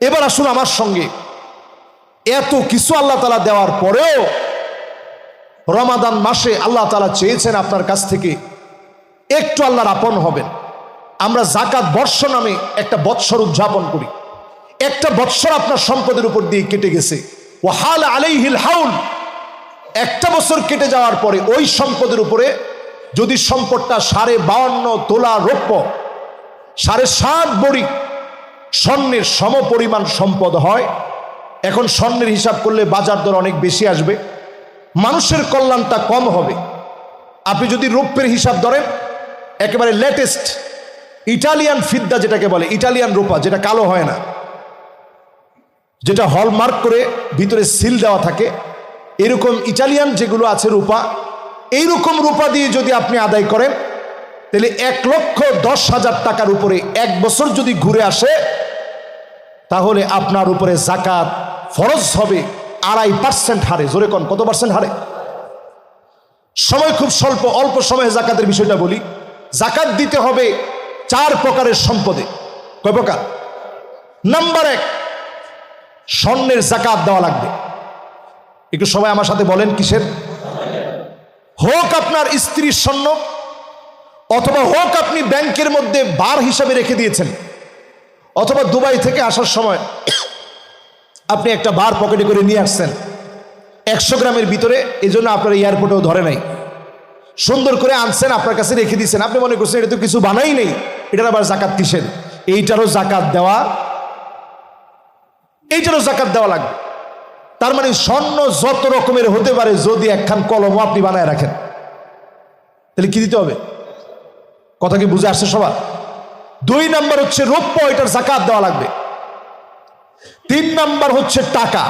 এবার আসুন আমার সঙ্গে। এত কিছু আল্লাহ তালা দেওয়ার পরেও রমাদান মাসে আল্লাহ তালা চেয়েছেন আপনার কাছ থেকে একটু আল্লাহর আপন হবেন। আমরা জাকাত বর্ষ নামে একটা বৎসর উদযাপন করি। একটা বৎসর আপনার সম্পদের উপর দিয়ে কেটে গেছে। ও হাল আলাইহিল হাউল। একটা বছর কেটে যাওয়ার পরে ওই সম্পদের উপরে যদি সম্পদটা সাড়ে বাউন্ন তোলা রৌপ্য, সাড়ে সাত বড়ি স্বর্ণের সম পরিমাণ সম্পদ হয়। এখন স্বর্ণের হিসাব করলে বাজার দর অনেক বেশি আসবে। মানুষের কল্যাণটা কম হবে। আপনি যদি রৌপ্যের হিসাব ধরেন, একেবারে লেটেস্ট ইটালিয়ান ফিদ্দা যেটাকে বলে, ইটালিয়ান রূপা, যেটা কালো হয় না, যেটা হলমার্ক করে ভিতরে সিল দেওয়া থাকে, এরকম ইটালিয়ান যেগুলো আছে রূপা, এইরকম রূপা দিয়ে যদি আপনি আদায় করেন, তাহলে এক লক্ষ দশ হাজার টাকার উপরে এক বছর যদি ঘুরে আসে তাহলে আপনার উপরে জাকাত ফরজ হবে, আড়াই পার্সেন্ট হারে। জোরে কন, কত পার্সেন্ট হারে? সময় খুব স্বল্প, অল্প সময়ে জাকাতের বিষয়টা বলি। জাকাত দিতে হবে চার প্রকারের সম্পদে। কয় প্রকার? নাম্বার এক, স্বর্ণের জাকাত দেওয়া লাগবে। একটু সবাই আমার সাথে বলেন কিসের? হোক আপনার স্ত্রীর স্বর্ণ, অথবা হোক আপনি ব্যাংকের মধ্যে বার হিসাবে রেখে দিয়েছেন। অথবা দুবাই থেকে আসার সময় আপনি একটা বার পকেটে করে নিয়ে আসছেন। একশো গ্রামের ভিতরে এই জন্য আপনার এয়ারপোর্টেও ধরে নাই। সুন্দর করে আনছেন, আপনার কাছে রেখে দিয়েছেন আপনি মনে করছেন, এটা তো কিছু বানাই নেই। এটার আবার জাকাত দিছেন এইটারও জাকাত দেওয়া, এইটারও জাকাত দেওয়া লাগবে। তার মানে স্বর্ণ যত রকমের হতে পারে, যদি একখান কলমও আপনি বানায় রাখেন। তাহলে কি দিতে হবে? কথা কি বুঝে আসছে সবার? দুই নাম্বার হচ্ছে রৌপ্য, এটার জাকাত দেওয়া লাগবে। তিন নাম্বার হচ্ছে টাকা।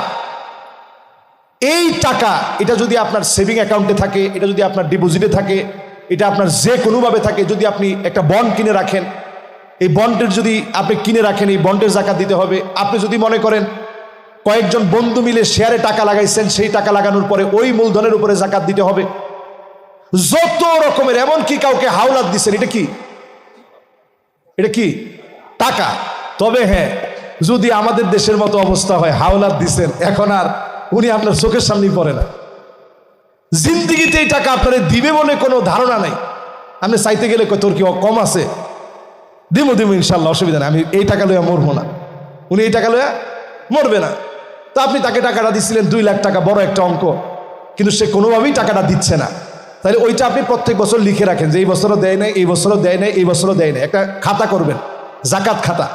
এই টাকা, এটা যদি আপনার সেভিং অ্যাকাউন্টে থাকে, এটা যদি আপনার ডিপোজিটে থাকে, এটা আপনার যে কোনোভাবে থাকে, যদি আপনি একটা বন্ড কিনে রাখেন, এই বন্ডের যদি আপনি কিনে রাখেন, এই বন্ডের জাকাত দিতে হবে। আপনি যদি মনে করেন কয়েকজন বন্ধু মিলে শেয়ারে টাকা লাগাইছেন, সেই টাকা লাগানোর পরে ওই মূলধনের উপরে জাকাত দিতে হবে। যত রকমের এমন কি কাউকে হাওলাত দিচ্ছেন এটা কি? এটা কি? টাকা। তবে হ্যাঁ যদি আমাদের দেশের মতো অবস্থা হয়, হাওলাত দিচ্ছেন এখন আর উনি আপনার চোখের সামনেই পড়ে না। জিন্দিগিতে এই টাকা আপনারা দিবে বলে কোনো ধারণা নাই। আপনি চাইতে গেলে তোর কি কম আছে? দিমু দিমু ইনশাল্লাহ অসুবিধা নেই। আমি এই টাকা লইয়া মরবো না। উনি এই টাকা লইয়া মরবে না। তো আপনি তাকে টাকাটা দিচ্ছিলেন দুই লাখ টাকা, বড় একটা অঙ্ক। কিন্তু সে কোনোভাবেই টাকাটা দিচ্ছে না। তাহলে ওইটা আপনি প্রত্যেক বছর লিখে রাখেন যে এই বছরও দেয় নাই, এই বছরও দেয় নাই, এই বছরও দেয় নাই। একটা খাতা করবেন, জাকাত খাতা।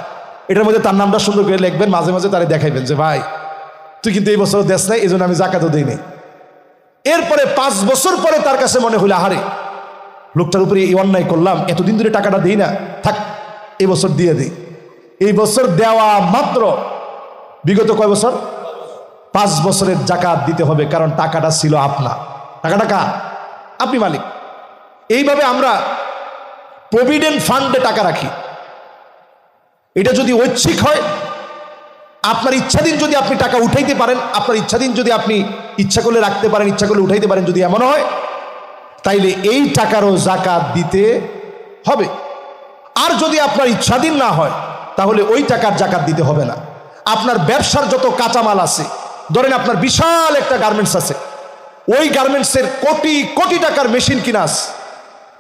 এটার মধ্যে তার নামটা সুন্দর করে লিখবেন, মাঝে মাঝে তারা দেখাইবেন যে, ভাই, তুই কিন্তু এই বছরও দেশ নাই এই জন্য আমি জাকাতও দিই নাই। এরপরে পাঁচ বছর পরে তার কাছে মনে হইল, আহারে, লোকটার উপরে এই অন্যায় করলাম, এতদিন ধরে টাকাটা দিই না, থাক, এই বছর দিয়ে দিই। এই বছর দেওয়া মাত্র বিগত কয় বছর? পাঁচ বছরের জাকাত দিতে হবে, কারণ টাকাটা ছিল আপনার টাকাটা কার? আপনি মালিক। এইভাবে আমরা প্রভিডেন্ট ফান্ডে টাকা রাখি। এটা যদি ঐচ্ছিক হয়, আপনার ইচ্ছাধীন যদি আপনি টাকা উঠাইতে পারেন, আপনার ইচ্ছাধীন যদি আপনি ইচ্ছা করলে রাখতে পারেন, ইচ্ছা করলে উঠাইতে পারেন, যদি এমন হয়, তাইলে এই টাকারও জাকাত দিতে হবে। আর যদি আপনার ইচ্ছাধীন না হয়, তাহলে ওই টাকার জাকাত দিতে হবে না। আপনার ব্যবসার যত কাঁচামাল আছে, ধরেন আপনার বিশাল একটা গার্মেন্টস আছে ওই গার্মেন্টসের কোটি কোটি টাকার মেশিন কিনাস।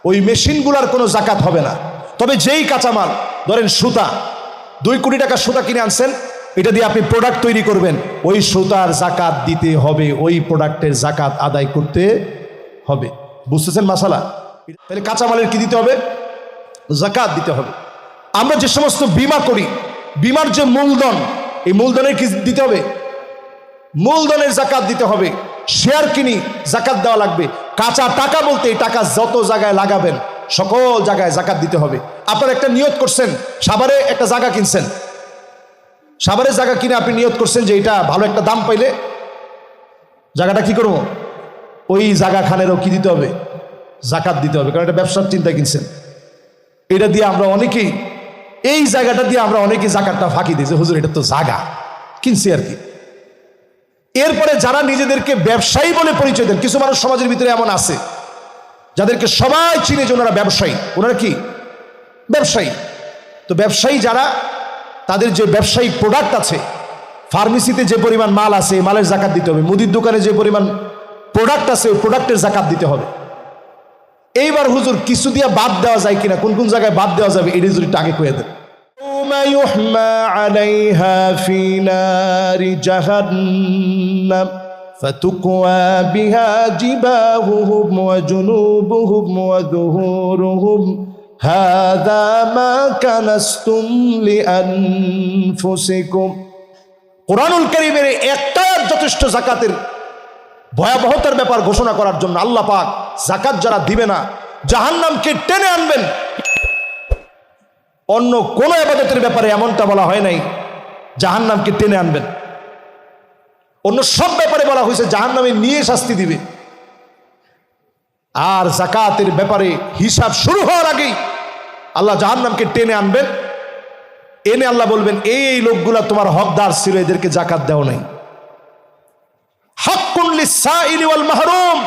ওই মেশিনগুলার কোনো জাকাত হবে না। তবে যেই কাঁচামাল, ধরেন সুতা, দুই কোটি টাকার সুতা কিনে আনছেন, এটা দিয়ে আপনি প্রোডাক্ট তৈরি করবেন। ওই সুতার জাকাত দিতে হবে, ওই প্রোডাক্টের জাকাত আদায় করতে হবে। বুঝতেছেন মাসালা? তাহলে কাঁচামালের কি দিতে হবে? জাকাত দিতে হবে। আমরা যে সমস্ত বিমা করি, বিমার যে মূলধন, এই মূলধনের কি দিতে হবে? মূলধনের জাকাত দিতে হবে। শেয়ার কিনি, জাকাত দেওয়া লাগবে। কাঁচা টাকা বলতে এই টাকা যত জায়গায় লাগাবেন, সকল জায়গায় জাকাত দিতে হবে। আপনার একটা নিয়ত করছেন সাভারে একটা জায়গা কিনছেন। সাভারের জায়গা কিনে আপনি নিয়ত করছেন যে এটা ভালো একটা দাম পাইলে জায়গাটা কি করব? ওই জায়গা খানেরও কি দিতে হবে? জাকাত দিতে হবে, কারণ এটা ব্যবসার চিন্তা কিনছেন। এটা দিয়ে আমরা অনেকেই, এই জায়গাটা দিয়ে আমরা অনেকেই জাকাতটা ফাঁকি দিয়েছি হুজুর, এটা তো জায়গা কিনছি আর কি। এরপরে যারা নিজেদেরকে ব্যবসায়ী বলে পরিচয় দেন, কিছু মানুষ সমাজের ভিতরে এমন আছে, যাদেরকে সবাই চিনে যে ওনারা ব্যবসায়ী। ওনারা কি? ব্যবসায়ী। তো ব্যবসায়ী যারা, তাদের যে ব্যবসায়িক প্রোডাক্ট আছে ফার্মেসিতে যে পরিমাণ মাল আছে মালের জাকাত দিতে হবে। মুদির দোকানে যে পরিমাণ প্রোডাক্ট আছে, ওই প্রোডাক্টের জাকাত দিতে হবে। এইবার হুজুর, কিছু দিয়া বাদ দেওয়া যায় কিনা? কোন কোন জায়গায় বাদ দেওয়া যাবে? এটি যদি টাকে কয়ে দেয় يحمى عليها في نار جهنم فتكوى بها جباههم وجنوبهم وظهورهم هذا ما كنستم لأنفسكم কোরআনুল করিমের একটা যথেষ্ট জাকাতের ভয়াবহতার ব্যাপার ঘোষণা করার জন্য আল্লাহ পাক জাকাত যারা দিবে না জাহান্নামকে টেনে আনবেন অন্য কোন আবাদতের ব্যাপারে এমনটা বলা হয় নাই, জাহান্নামকে টেনে আনবেন। অন্য সব ব্যাপারে বলা হয়েছে, জাহান্নামে নিয়ে শাস্তি দিবে। আর জাকাতের ব্যাপারে হিসাব শুরু হওয়ার আগেই আল্লাহ জাহান্নামকে টেনে আনবেন। এনে আল্লাহ বলবেন, এই লোকগুলা তোমার হকদার ছিল, এদেরকে জাকাত দেও নাই। মাহরুম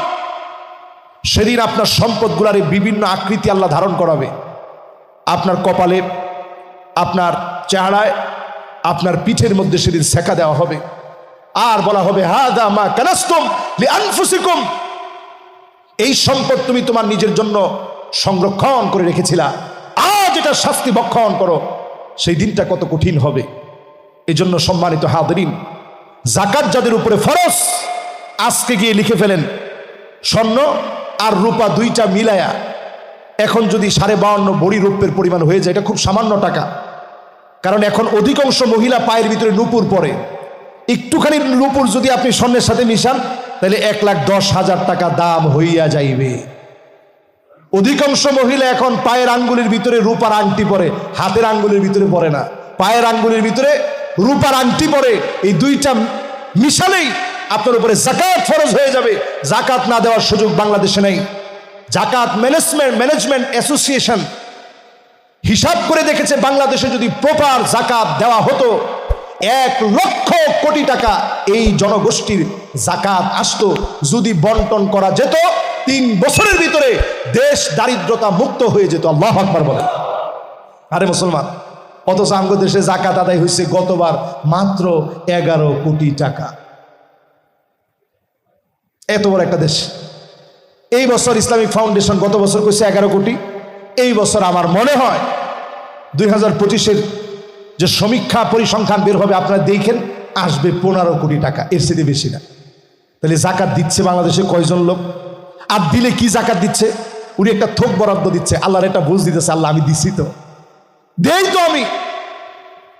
সেদিন আপনার সম্পদগুলার বিভিন্ন আকৃতি আল্লাহ ধারণ করাবে। আপনার কপালে, আপনার চেহারায়, আপনার পিঠের মধ্যে সেদিন সেকা দেওয়া হবে। আর বলা হবে হা দা মা কানাস্তম আনফুসিকুম এই সম্পদ তুমি তোমার নিজের জন্য সংরক্ষণ করে রেখেছিলা। আজ এটা শাস্তি বক্ষণ করো। সেই দিনটা কত কঠিন হবে। এই জন্য সম্মানিত হাদরিন জাকাত যাদের উপরে ফরস আজকে গিয়ে লিখে ফেলেন, স্বর্ণ আর রূপা দুইটা মিলায়া এখন যদি সাড়ে বাউন্ন বড়ি রূপের পরিমাণ হয়ে যায়, এটা খুব সামান্য টাকা। কারণ এখন অধিকাংশ মহিলা পায়ের ভিতরে নুপুর পরে। একটুখানি নুপুর যদি আপনি স্বর্ণের সাথে মিশান, তাহলে এক লাখ দশ হাজার টাকা দাম হইয়া যাইবে। অধিকাংশ মহিলা এখন পায়ের আঙ্গুলের ভিতরে রূপার আংটি পরে, হাতের আঙ্গুলের ভিতরে পরে না। পায়ের আঙ্গুলের ভিতরে রূপার আংটি পরে, এই দুইটা মিশালেই আপনার উপরে জাকাত ফরজ হয়ে যাবে। জাকাত না দেওয়ার সুযোগ বাংলাদেশে নেই। জাকাত ম্যানেজমেন্ট ম্যানেজমেন্ট অ্যাসোসিয়েশন হিসাব করে দেখেছে বাংলাদেশে যদি প্রপার জাকাত দেওয়া হতো, এক লক্ষ কোটি টাকা এই জনগোষ্ঠীর জাকাত আসতো। যদি বন্টন করা যেত, তিন বছরের ভিতরে দেশ দারিদ্রতা মুক্ত হয়ে যেত। আল্লাহ আকবার বলে আরে মুসলমান, অথচ আমাদের দেশে জাকাত আদায় হয়েছে গতবার মাত্র এগারো কোটি টাকা। এত বড় একটা দেশ। এই বছর ইসলামিক ফাউন্ডেশন গত বছর কইছে এগারো কোটি। এই বছর আমার মনে হয় দুই হাজার পঁচিশের যে সমীক্ষা পরিসংখ্যান বের হবে, আপনারা দেখেন, আসবে পনেরো কোটি টাকা। এর সাথে বেশি না। তাহলে জাকাত দিচ্ছে বাংলাদেশে কয়জন লোক? আর দিলে কি জাকাত দিচ্ছে? উনি একটা থোক বরাদ্দ দিচ্ছে। আল্লাহর একটা বুঝ দিতেছে, আল্লাহ, আমি দিছি তো। দেই তো আমি।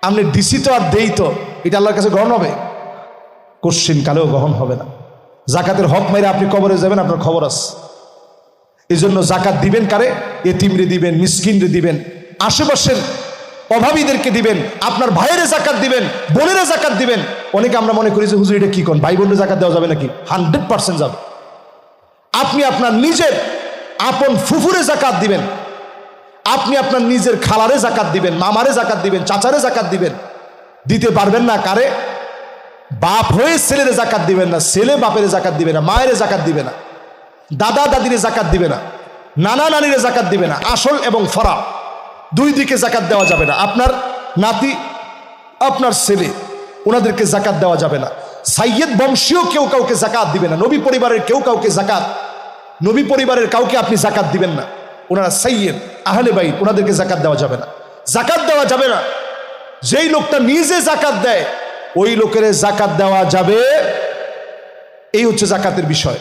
আপনি দিছি তো আর দেই তো। এটা আল্লাহর কাছে গ্রহণ হবে? কোশ্চিন কালেও গ্রহণ হবে না। জাকাতের হক মেরে আপনি কবরে যাবেন, আপনার খবর আছে। এই জন্য জাকাত দিবেন কারে? এতিমরে দিবেন, মিসকিনরে দিবেন, আশেপাশের অভাবীদেরকে দিবেন, আপনার ভাইয়ের জাকাত দিবেন, বোনের জাকাত দিবেন। অনেকে আমরা মনে করি যে, হুজুর, এটা কি কোন? ভাই বোনের জাকাত দেওয়া যাবে নাকি? হান্ড্রেড পার্সেন্ট যাবে। আপনি আপনার নিজের আপন ফুফুরে জাকাত দিবেন। আপনি আপনার নিজের খালারে জাকাত দিবেন, মামারে জাকাত দিবেন, চাচারে জাকাত দিবেন। দিতে পারবেন না কারে? বাপ হয়ে ছেলেরে জাকাত দিবেন না, ছেলে বাপের জাকাত দিবে না, মায়ের জাকাত দিবে না, দাদা দাদিরে জাকাত দিবে না, নানা নানিরে জাকাত দিবে না, আসল এবং ফরা, দুই দিকে জাকাত দেওয়া যাবে না। আপনার নাতি, আপনার ছেলে ওনাদেরকে জাকাত দেওয়া যাবে না। সাইয়েদ বংশীয় কেউ কাউকে জাকাত দিবে না, নবী পরিবারের কেউ কাউকে জাকাত, নবী পরিবারের কাউকে আপনি জাকাত দিবেন না। ওনারা সাইয়েদ, আহলে বাই ওনাদেরকে জাকাত দেওয়া যাবে না। জাকাত দেওয়া যাবে না। যেই লোকটা নিজে জাকাত দেয় ওই লোকের জাকাত দেওয়া যাবে। এই হচ্ছে জাকাতের বিষয়।